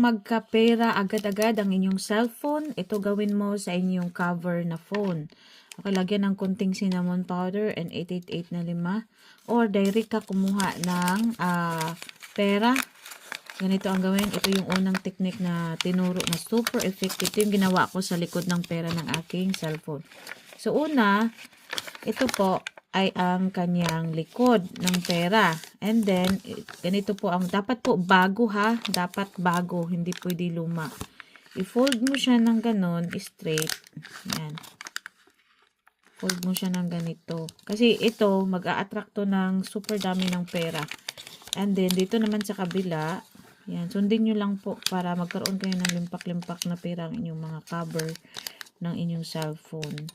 magkapera agad-agad ang inyong cellphone, ito gawin mo sa inyong cover na phone. Okay, lagyan ng konting cinnamon powder and 888 na lima. Or direct ka kumuha ng ah, pera. Ganito ang gawin. Ito yung unang technique na tinuro na super effective. Ito yung ginawa ko sa likod ng pera ng aking cellphone. So, una, ito po ay ang kanyang likod ng pera. And then, ganito po ang, dapat po bago ha. Dapat bago, hindi pwede luma. I-fold mo siya ng ganon, straight. Yan. Fold mo siya ng ganito. Kasi ito, mag-a-attract to ng super dami ng pera. And then, dito naman sa kabila, yan, sundin nyo lang po para magkaroon kayo ng limpak-limpak na pera ang inyong mga cover ng inyong cellphone.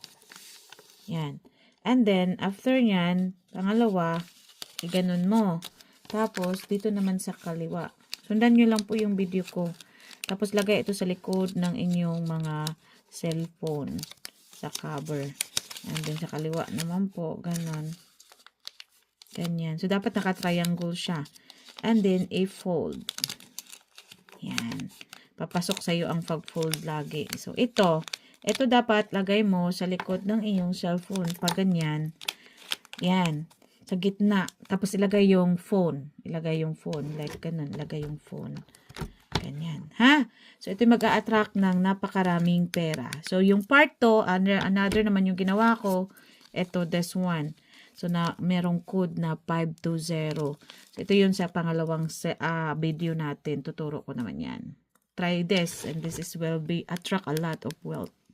Yan. And then, after nyan, pangalawa, iganon mo. Tapos, dito naman sa kaliwa. Sundan nyo lang po yung video ko. Tapos, lagay ito sa likod ng inyong mga cellphone sa cover. And then, sa kaliwa naman po, ganon. Ganyan. So, dapat naka-triangle siya. And then, a fold. Yan. Papasok sa'yo ang pag-fold lagi. So, ito, ito dapat lagay mo sa likod ng iyong cellphone. Pag ganyan. Yan. Sa gitna. Tapos ilagay yung phone. Ilagay yung phone. Like ganun. Ilagay yung phone. Ganyan. Ha? So, ito mag attract ng napakaraming pera. So, yung part to, another, another naman yung ginawa ko, ito, this one. So, na, merong code na 520. So, ito yun sa pangalawang ah, video natin. Tuturo ko naman yan. Try this and this is will be attract a lot of wealth.